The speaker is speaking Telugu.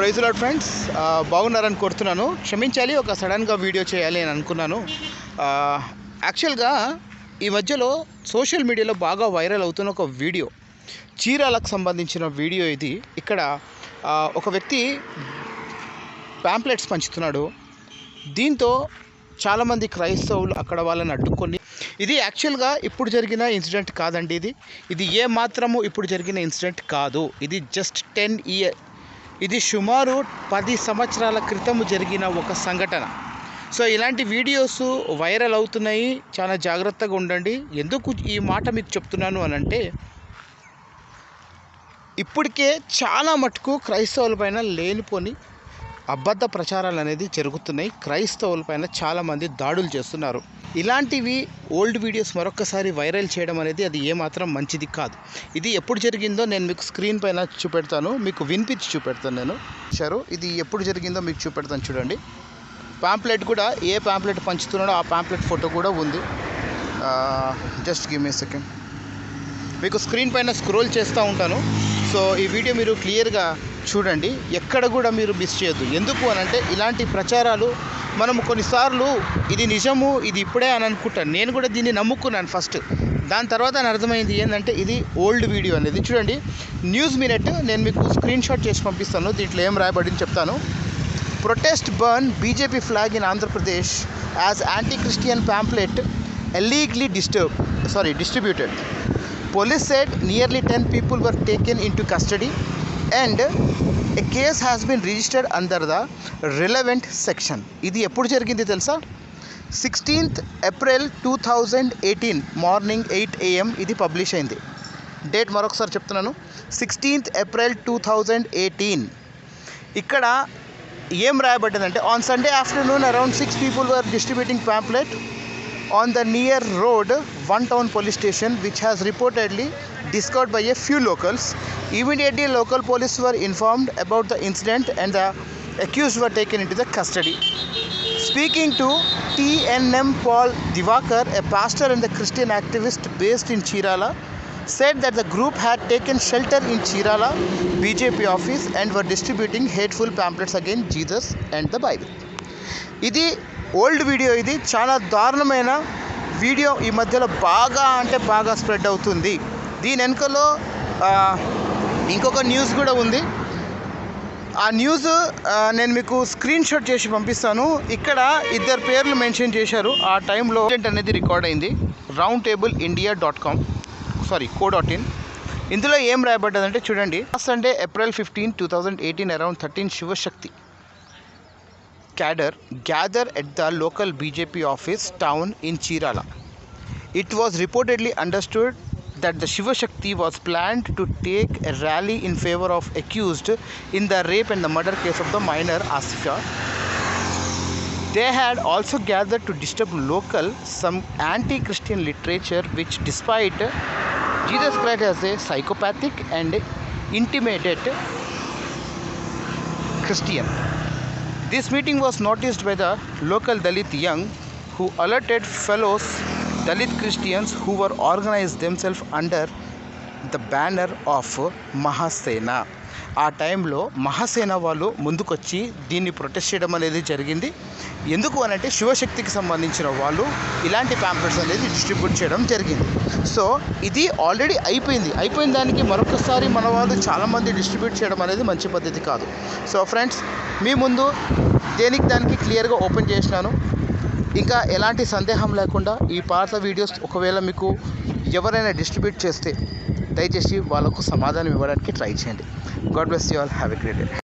Praise lord friends. బాగున్నారని కోరుతున్నాను. క్షమించాలి ఒక సడన్గా వీడియో చేయాలి అని అనుకున్నాను. యాక్చువల్గా ఈ మధ్యలో సోషల్ మీడియాలో బాగా వైరల్ అవుతున్న ఒక వీడియో చీరాలకు సంబంధించిన వీడియో ఇది. ఇక్కడ ఒక వ్యక్తి ప్యాంప్లెట్స్ పంచుతున్నాడు. దీంతో చాలామంది క్రైస్తవులు అక్కడ వాళ్ళని అడ్డుకొని ఇది యాక్చువల్గా ఇప్పుడు జరిగిన ఇన్సిడెంట్ కాదండి ఇది. ఇది ఏ మాత్రము ఇప్పుడు జరిగిన ఇన్సిడెంట్ కాదు. ఇది జస్ట్ టెన్ ఇయర్ ఇది సుమారు పది సంవత్సరాల క్రితం జరిగిన ఒక సంఘటన. సో ఇలాంటి వీడియోస్ వైరల్ అవుతున్నాయి. చాలా జాగ్రత్తగా ఉండండి. ఎందుకు ఈ మాట మీకు చెప్తున్నాను అని అంటే ఇప్పటికే చాలా మటుకు క్రైస్తవుల పైన లేనిపోని అబద్ధ ప్రచారాలు అనేది జరుగుతున్నాయి. క్రైస్తవుల పైన చాలామంది దాడులు చేస్తున్నారు. ఇలాంటివి ఓల్డ్ వీడియోస్ మరొకసారి వైరల్ చేయడం అనేది అది ఏమాత్రం మంచిది కాదు. ఇది ఎప్పుడు జరిగిందో నేను మీకు స్క్రీన్ పైన చూపెడతాను. మీకు వినిపించి చూపెడతాను నేను. షారు ఇది ఎప్పుడు జరిగిందో మీకు చూపెడతాను చూడండి. పాంప్లెట్ కూడా ఏ పాంప్లెట్ పంచుతున్నాడో ఆ పాంప్లెట్ ఫోటో కూడా ఉంది. Just give me second. మీకు స్క్రీన్ పైన స్క్రోల్ చేస్తూ ఉంటాను. సో ఈ వీడియో మీరు క్లియర్గా చూడండి ఎక్కడ కూడా మీరు మిస్ చేయొద్దు. ఎందుకు అని అంటే ఇలాంటి ప్రచారాలు మనము కొన్నిసార్లు ఇది నిజము ఇది ఇప్పుడే అని అనుకుంటాను. నేను కూడా దీన్ని నమ్ముకున్నాను ఫస్ట్ దాని తర్వాత నాకు అర్థమైంది ఏంటంటే ఇది ఓల్డ్ వీడియో అనేది. చూడండి న్యూస్ మినిట్ నేను మీకు స్క్రీన్ షాట్ చేసి పంపిస్తాను. దీంట్లో ఏం రాయబడింది చెప్తాను. Protest burn BJP flag in Andhra Pradesh as anti Christian pamphlet allegedly disturb sorry distributed police said nearly ten people were taken into custody and a case has been registered under the relevant section ఇది ఎప్పుడు జరిగింది తెలుసా? Sixteenth April two thousand eighteen morning eight AM ఇది పబ్లిష్ అయింది. డేట్ మరొకసారి చెప్తున్నాను. Sixteenth April two thousand eighteen ఇక్కడ ఏం రాయబడ్డదంటే on Sunday afternoon around six people were distributing pamphlet on the near road one town police station which has reportedly discovered by a few locals. Immediately local police were informed about the incident and the accused were taken into the custody. Speaking to tnm paul divakar a pastor and the christian activist based in chirala said that the group had taken shelter in chirala bjp office and were distributing hateful pamphlets against jesus and the bible. ఇది ఓల్డ్ వీడియో ఇది. చాలా దారుణమైన వీడియో. ఈ మధ్యలో బాగా అంటే బాగా స్ప్రెడ్ అవుతుంది. దీని వెనుకలో ఇంకొక న్యూస్ కూడా ఉంది. ఆ న్యూస్ నేను మీకు స్క్రీన్ షాట్ చేసి పంపిస్తాను. ఇక్కడ ఇద్దరు పేర్లు మెన్షన్ చేశారు. ఆ టైంలో అనేది రికార్డ్ అయింది. Round table India dot com sorry co dot in ఇందులో ఏం రాయబడ్డదంటే చూడండి. Sunday April fifteen two thousand eighteen around thirteen Shivashakti. Cadre gather at the local BJP office town in Chirala. It was reportedly understood that the Shiva Shakti was planned to take a rally in favor of accused in the rape and the murder case of the minor Asifia. They had also gathered to disturb local some anti-Christian literature which despite Jesus Christ as a psychopathic and intimidated Christian. This meeting was noticed by the local Dalit young who alerted fellows Dalit Christians who were organized themselves under the banner of Mahasena. ఆ టైంలో మహాసేన వాళ్ళు ముందుకొచ్చి దీన్ని ప్రొటెస్ట్ చేయడం అనేది జరిగింది. ఎందుకు అని అంటే శివశక్తికి సంబంధించిన వాళ్ళు ఇలాంటి ప్యాంప్లెట్స్ అనేది డిస్ట్రిబ్యూట్ చేయడం జరిగింది. సో ఇది ఆల్రెడీ అయిపోయింది. అయిపోయిన దానికి మరొకసారి మన వాళ్ళు చాలామంది డిస్ట్రిబ్యూట్ చేయడం అనేది మంచి పద్ధతి కాదు. సో ఫ్రెండ్స్ మీ ముందు దేనికి దానికి క్లియర్గా ఓపెన్ చేసినాను. ఇంకా ఎలాంటి సందేహం లేకుండా ఈ పాత వీడియోస్ ఒకవేళ మీకు ఎవరైనా డిస్ట్రిబ్యూట్ చేస్తే దయచేసి వాళ్ళకు సమాధానం ఇవ్వడానికి ట్రై చేయండి. God bless you all. Have a great day.